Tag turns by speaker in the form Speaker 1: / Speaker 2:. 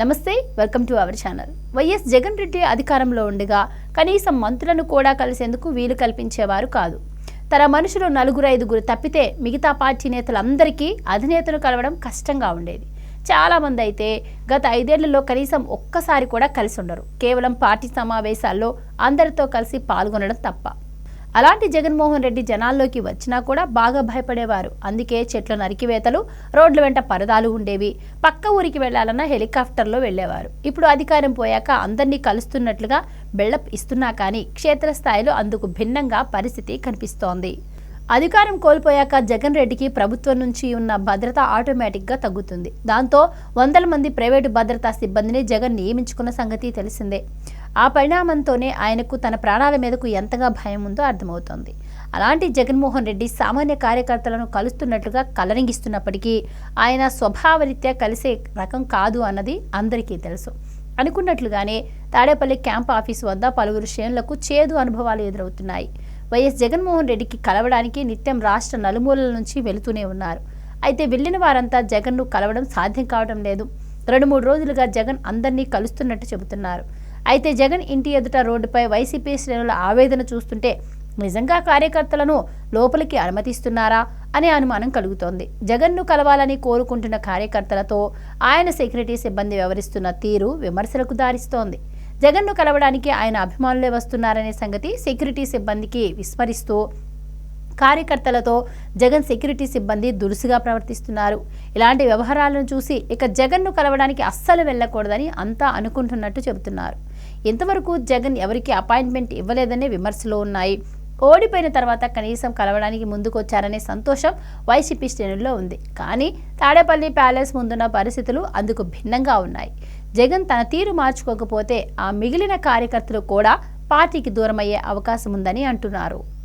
Speaker 1: నమస్తే welcome to our channel. YS Jagan Reddy అధికారంలో ఉండగా కనీసం మంత్రులను కూడా కలిసేందుకు వీలు కల్పించేవారు కాదు. తన మనుషులు నలుగురు ఐదుగురు తప్పితే మిగతా పార్టీ నేతలందరికీ అధినేతను కలవడం కష్టంగా ఉండేది. చాలామంది అయితే గత ఐదేళ్ళలో కనీసం ఒక్కసారి కూడా కలిసి ఉండరు. కేవలం పార్టీ సమావేశాల్లో అందరితో కలిసి పాల్గొనడం తప్ప. అలాంటి జగన్మోహన్ రెడ్డి జనాల్లోకి వచ్చినా కూడా బాగా భయపడేవారు. అందుకే చెట్ల నరికివేతలు రోడ్ల వెంట పరదాలు ఉండేవి. పక్క ఊరికి వెళ్ళాలన్నా హెలికాప్టర్లో వెళ్ళేవారు ఇప్పుడు అధికారం పోయాక అందరినీ కలుస్తున్నట్లుగా బిల్డప్ ఇస్తున్నా కానీ క్షేత్రస్థాయిలో అందుకు భిన్నంగా పరిస్థితి కనిపిస్తోంది. అధికారం కోల్పోయాక జగన్ రెడ్డికి ప్రభుత్వం నుంచి ఉన్న భద్రత ఆటోమేటిక్గా తగ్గుతుంది. దాంతో వందల మంది ప్రైవేటు భద్రతా సిబ్బందిని జగన్ నియమించుకున్న సంగతి తెలిసిందే. ఆ పరిణామంతోనే ఆయనకు తన ప్రాణాల మీదకు ఎంతగా భయం ఉందో అర్థమవుతోంది. అలాంటి జగన్మోహన్ రెడ్డి సామాన్య కార్యకర్తలను కలుస్తున్నట్లుగా కలరింగిస్తున్నప్పటికీ ఆయన స్వభావరీత్యా కలిసే రకం కాదు అన్నది అందరికీ తెలుసు. అనుకున్నట్లుగానే తాడేపల్లి క్యాంప్ ఆఫీసు వద్ద పలువురు శ్రేణులకు చేదు అనుభవాలు ఎదురవుతున్నాయి. వైఎస్ జగన్మోహన్ రెడ్డికి కలవడానికి నిత్యం రాష్ట్ర నలుమూలల నుంచి వెళుతూనే ఉన్నారు. అయితే వెళ్ళిన వారంతా జగన్ను కలవడం సాధ్యం కావడం లేదు. రెండు మూడు రోజులుగా జగన్ అందరినీ కలుస్తున్నట్టు చెబుతున్నారు. అయితే జగన్ ఇంటి ఎదుట రోడ్డుపై వైసీపీ శ్రేణుల ఆవేదన చూస్తుంటే నిజంగా కార్యకర్తలను లోపలికి అనుమతిస్తున్నారా? అనే అనుమానం కలుగుతోంది. జగన్ను కలవాలని కోరుకుంటున్న కార్యకర్తలతో ఆయన సెక్యూరిటీ సిబ్బంది వ్యవహరిస్తున్న తీరు విమర్శలకు దారిస్తోంది. జగన్ను కలవడానికి ఆయన అభిమానులే వస్తున్నారనే సంగతి సెక్యూరిటీ సిబ్బందికి విస్మరిస్తూ కార్యకర్తలతో జగన్ సెక్యూరిటీ సిబ్బంది దురుసుగా ప్రవర్తిస్తున్నారు. ఇలాంటి వ్యవహారాలను చూసి ఇక జగన్ను కలవడానికి అస్సలు వెళ్ళకూడదని అంతా అనుకుంటున్నట్టు చెబుతున్నారు. ఇంతవరకు జగన్ ఎవరికి అపాయింట్మెంట్ ఇవ్వలేదనే విమర్శలు ఉన్నాయి. ఓడిపోయిన తర్వాత కనీసం కలవడానికి ముందుకొచ్చారనే సంతోషం వైసీపీ శ్రేణుల్లో ఉంది. కానీ తాడేపల్లి ప్యాలెస్ ముందున్న పరిస్థితులు అందుకు భిన్నంగా ఉన్నాయి. జగన్ తన తీరు మార్చుకోకపోతే ఆ మిగిలిన కార్యకర్తలు కూడా పార్టీకి దూరమయ్యే అవకాశం ఉందని అంటున్నారు.